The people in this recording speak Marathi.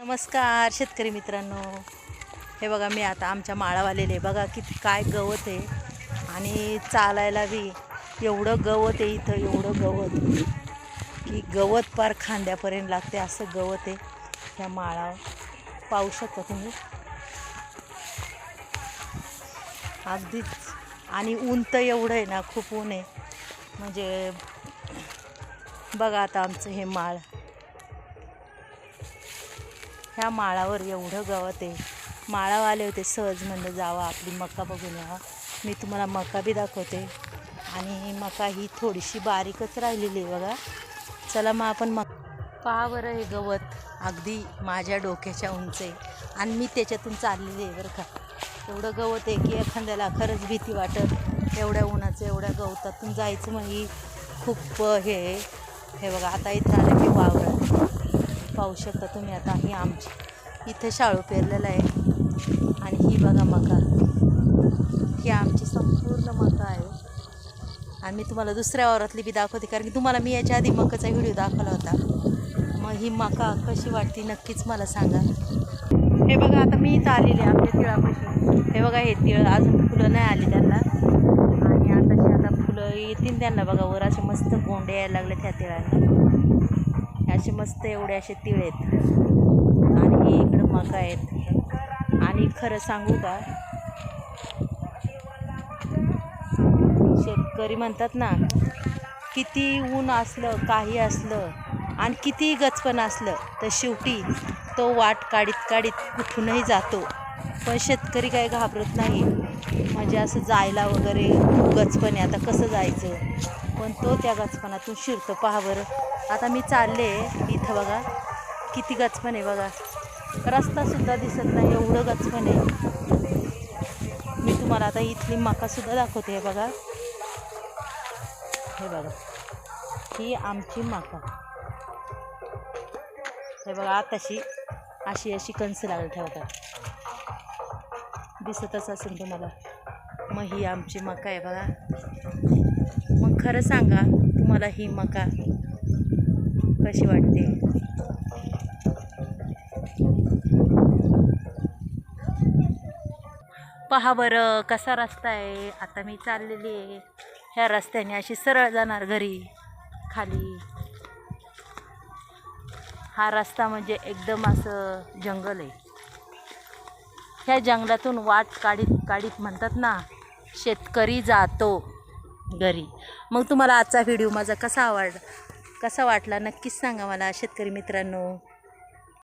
नमस्कार शेतकरी मित्रांनो. हे बघा मी आता आमच्या माळावालेले बघा किती काय गवत आहे. आणि चालायला बी एवढं गवत आहे इथं एवढं गवत. की गवत पार खांद्यापर्यंत लागते असं गवत आहे ह्या माळावर. पाहू शकता तुम्ही. अगदीच. आणि ऊन तर एवढं आहे ना खूप ऊन आहे. म्हणजे बघा आता आमचं हे माळ. ह्या माळावर एवढं गवत आहे. माळावर आले होते सहज म्हणलं जावा आपली मका बघून यावा. मी तुम्हाला मका बी दाखवते. आणि मका ही थोडीशी बारीकच राहिलेली आहे बघा. चला मग आपण मग पहा बरं हे गवत. अगदी माझ्या डोक्याच्या उंच आहे. आणि मी त्याच्यातून चाललेली आहे बरं का. एवढं गवत आहे की एखाद्याला खरंच भीती वाटत. एवढ्या उन्हाचं एवढ्या गवतातून जायचं म्हणजे खूप हे हे बघा आता इथं आलं की वावरात पाहू शकता तुम्ही आता ही आमची. इथे शाळू पेरलेलं आहे. आणि ही बघा मका. ही आमची संपूर्ण मका आहे. आणि मी तुम्हाला दुसऱ्या वावरातली बी दाखवते कारण की तुम्हाला मी याच्या आधी मकाचा व्हिडिओ दाखवला होता. मग ही मका कशी वाटते नक्कीच मला सांगा. हे बघा आता मी इथं आलेली आहे आमच्या तिळापाशी. हे बघा हे तिळ अजून फुलं नाही आली त्यांना. आणि आताशी आता फुलं येतील त्यांना बघा वर असे मस्त गोंडे यायला लागले त्या तिळांना. असे मस्त एवढे असे तिळ आहेत. आणि हे इकडं मका आहेत. आणि खरं सांगू का? शेतकरी म्हणतात ना किती ऊन असलं काही असलं आणि कितीही गचपण असलं तर शेवटी तो वाट काढीत काढीत कुठूनही जातो. पण शेतकरी काही घाबरत नाही. म्हणजे असं जायला वगैरे गचपणे गचपण आहे आता कसं जायचं? पण तो त्या गचपणातून शिरतो. पहा बरं. आता मी चालले इथं बघा. किती गचपण आहे बघा रस्तासुद्धा दिसत नाही एवढं गचपण. आहे मी तुम्हाला आता इथली मकासुद्धा दाखवते हे बघा. हे बघा. ही आमची माका. हे बघा आताशी अशी अशी कणसं लागली ठेवतात दिसतच असेल तुम्हाला. मग ही आमची मका आहे बघा. मग खरं सांगा तुम्हाला ही मका कशी वाटते? पहा बरं कसा रस्ता आहे. आता मी चाललेली आहे. ह्या रस्त्याने अशी सरळ जाणार घरी खाली. हा रस्ता म्हणजे एकदम असं जंगल आहे. ह्या जंगलातून वाट काढीत काढीत म्हणतात ना शेतकरी जातो घरी. मग तुम्हाला आजचा व्हिडिओ माझा कसा आवडला कसा वाटला? नक्कीच सांगा मला शेतकरी मित्रांनो.